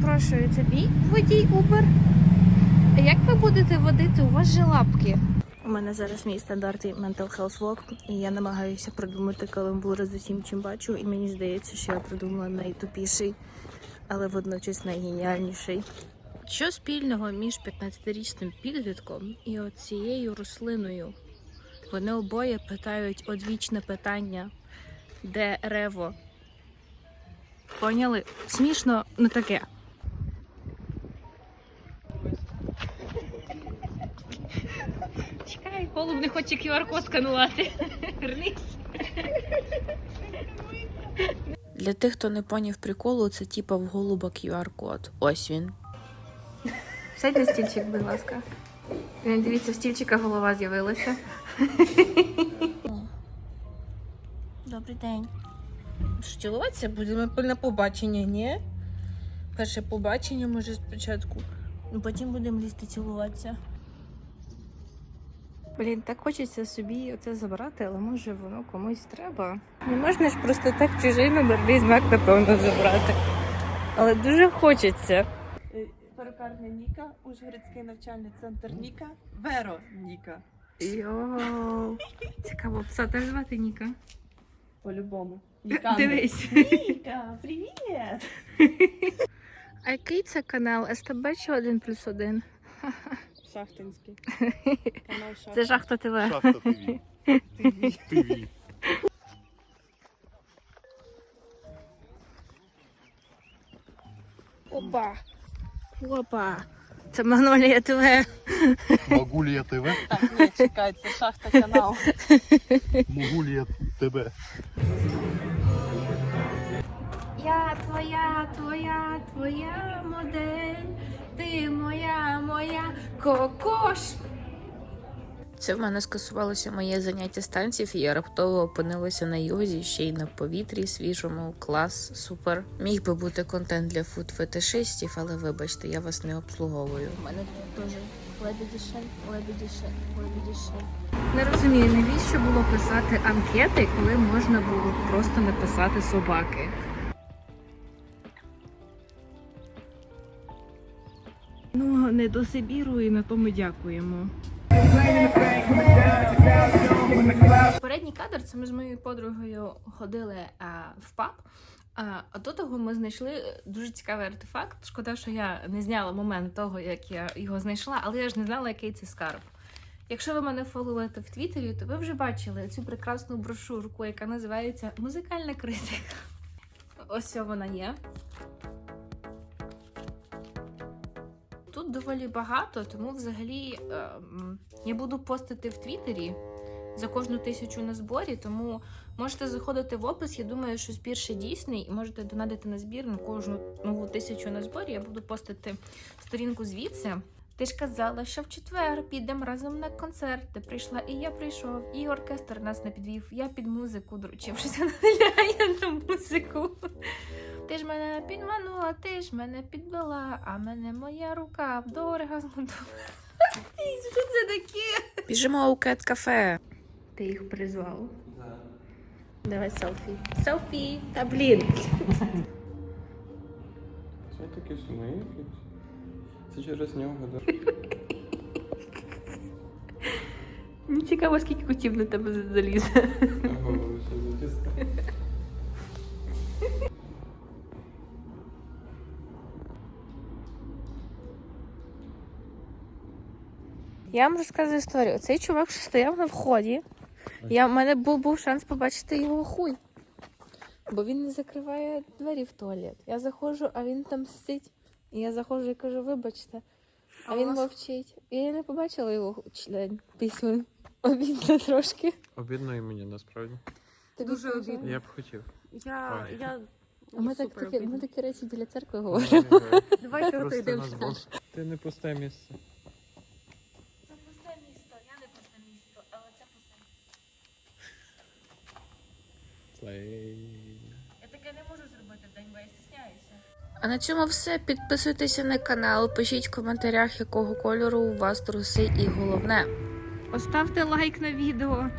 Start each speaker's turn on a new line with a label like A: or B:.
A: Перепрошую, це мій водій Uber. Як ви будете водити? У вас же лапки. У мене зараз мій стандартний mental health vlog, і я намагаюся придумати каламбури з усім, чим бачу, і мені здається, що я придумала найтупіший, але водночас найгеніальніший. Що спільного між 15-річним підлітком і оцією рослиною? Вони обоє питають одвічне питання, де рево? Поняли? Смішно, не таке. Чекай, голуб не хоче QR-код сканувати. Вернись. Для тих, хто не поняв приколу, це типа в голуба QR-код. Ось він. Сядь на стільчик, будь ласка. Е, Дивіться, в стільчика голова з'явилася. Добрий день. Що, цілуватися будемо на побачення, ні? Перше побачення може спочатку, ну потім будемо лізти цілуватися. Блін, так хочеться собі оце забрати, але може воно комусь треба. Не можна ж просто так чужий номерний знак, напевно, забрати. Але дуже хочеться.
B: Е, Перукарня Ніка, Ужгородський навчальний центр Ніка, Веро Ніка.
A: Йоу. Цікаво, пса теж звати Ніка.
B: По-любому.
A: Дивись.
B: Ніка, привіт!
A: А який це канал? СТБ чи 1 плюс 1?
B: Шахтинський. Канал Шахтинський.
A: Це Жахта ТВ.
C: Шахта ТВ. ТВ.
A: Опа. Опа. Це Магнолія ТВ.
C: Могулія ТВ.
B: Так, ні, чекай, це шахта канал.
C: Могулія ТВ.
A: Я твоя, твоя, твоя модель. Ти моя, моя кокош. Це в мене скасувалося моє заняття з танців, і я раптово опинилася на йозі, ще й на повітрі свіжому. Клас, супер. Міг би бути контент для фуд-фетишистів, але вибачте, я вас не обслуговую. У мене тут теж лебедішель, лебедішель, лебедішель. Не розумію, навіщо було писати анкети, коли можна було просто написати собаки. Ну, не до Сибіру і на тому дякуємо. Передній кадр це ми з моєю подругою ходили а, в паб. А, а до того ми знайшли дуже цікавий артефакт. Шкода, що я не зняла момент того, як я його знайшла, але я ж не знала, який це скарб. Якщо ви мене фоловуєте в Твіттері, то ви вже бачили цю прекрасну брошурку, яка називається Музикальна критика. Ось вона є. Доволі багато, тому взагалі ем, я буду постити в Твіттері за кожну тисячу на зборі, тому можете заходити в опис. Я думаю, що збір ще дійсний, і можете донадити на збір на кожну нову тисячу на зборі. Я буду постити сторінку звідси. Ти ж казала, що в четвер підемо разом на концерт. Ти прийшла, і я прийшов, і оркестр нас не підвів. Я під музику доручившися на музику. Ти ж мене підманула, ти ж мене підвела, а мене моя рука до оргазму. Що це таке? Біжимо у кет кафе. Ти їх призвав. Давай селфі. Селфі! Та блін.
D: Це таке якесь. Це через нього, да?
A: Мені цікаво, скільки котів на тебе залізе.
D: Голову
A: Я вам розказую історію. Цей чувак, що стояв на вході, я, в мене був, був шанс побачити його хуй. Бо він не закриває двері в туалет. Я заходжу, а він там сидить. І я заходжу і кажу, вибачте. А він мовчить. І я не побачила його член письмен. Обідно трошки.
D: Обідно і мені насправді.
A: Тобі
B: Дуже обідно.
D: Я б хотів.
B: Я,
D: Ой.
B: я
A: А ми так, такі, ми такі речі біля церкви говоримо.
B: Давайте
D: Просто
B: отойдемо.
D: нас бос. Ти не пусте місце.
A: Це пусте місто, я не пусте місто, але це пусте місто.
D: Слей.
A: Я таке не можу зробити в день, бо я стісняюся. А на цьому все. Підписуйтеся на канал, пишіть в коментарях, якого кольору у вас труси, і головне. Поставте лайк на відео.